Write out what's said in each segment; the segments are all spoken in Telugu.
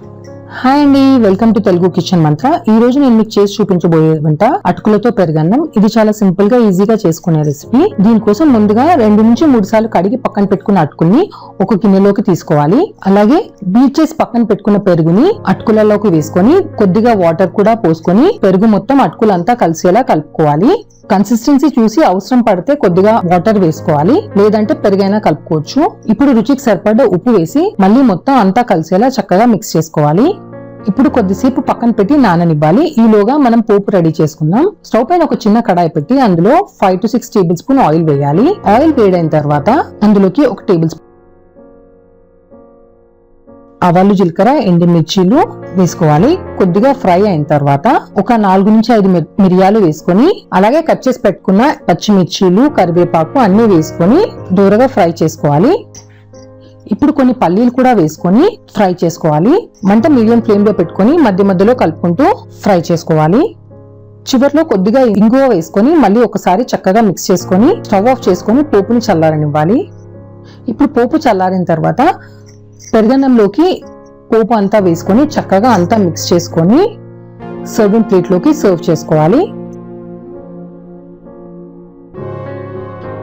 హాయ్ అండి వెల్కమ్ టు తెలుగు కిచెన్ మంత్ర ఈ రోజు నేను మీకు చేసి చూపించబోయే వంట అటుకులతో పెరుగన్నం. ఇది చాలా సింపుల్గా ఈజీగా చేసుకునే రెసిపీ దీనికోసం ముందుగా రెండు నుంచి మూడు సార్లు కడిగి పక్కన పెట్టుకున్న అటుకుల్ని ఒక గిన్నెలోకి తీసుకోవాలి. అలాగే బీట్ చేసి పక్కన పెట్టుకున్న పెరుగుని అటుకులలోకి వేసుకొని కొద్దిగా వాటర్ కూడా పోసుకొని పెరుగు మొత్తం అటుకులంతా కలిసేలా కలుపుకోవాలి. కన్సిస్టెన్సీ చూసి అవసరం పడితే కొద్దిగా వాటర్ వేసుకోవాలి. లేదంటే పెరుగైనా కలుపుకోవచ్చు. ఇప్పుడు రుచికి సరిపడ ఉప్పు వేసి మళ్ళీ మొత్తం అంతా కలిసేలా చక్కగా మిక్స్ చేసుకోవాలి. ఇప్పుడు కొద్దిసేపు పక్కన పెట్టి నాననివ్వాలి. ఈలోగా మనం పోపు రెడీ చేసుకుందాం స్టవ్ పైన ఒక చిన్న కడాయి పెట్టి అందులో five to six tablespoon oil వేయాలి. ఆయిల్ వేడైన తర్వాత అందులోకి ఒక టేబుల్ స్పూన్ ఆవాలు జీలకర్ర ఎండుమిర్చీలు వేసుకోవాలి. కొద్దిగా ఫ్రై అయిన తర్వాత ఒక నాలుగు నుంచి ఐదు మిరియాలు వేసుకొని అలాగే కట్ చేసి పెట్టుకున్న పచ్చిమిర్చీలు కరివేపాకు అన్ని వేసుకొని దూరగా ఫ్రై చేసుకోవాలి. ఇప్పుడు కొన్ని పల్లీలు కూడా వేసుకొని ఫ్రై చేసుకోవాలి. మంట మీడియం ఫ్లేమ్లో పెట్టుకొని మధ్య మధ్యలో కలుపుకుంటూ ఫ్రై చేసుకోవాలి. చివర్లో కొద్దిగా ఇంగువ వేసుకొని మళ్ళీ ఒకసారి చక్కగా మిక్స్ చేసుకొని స్టవ్ ఆఫ్ చేసుకొని పోపుని చల్లారనివ్వాలి. ఇప్పుడు పోపు చల్లారిన తర్వాత పెరుగన్నంలోకి పోపు అంతా వేసుకొని చక్కగా అంతా మిక్స్ చేసుకొని సర్వింగ్ ప్లేట్లోకి సర్వ్ చేసుకోవాలి.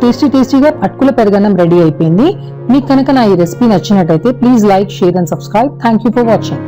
టేస్టీ టేస్టీగా పట్కుల పెరగన్నం రెడీ అయిపోయింది. మీకు కనుక నా ఈ రెసిపీ నచ్చినట్టయితే please like share and subscribe thank you for watching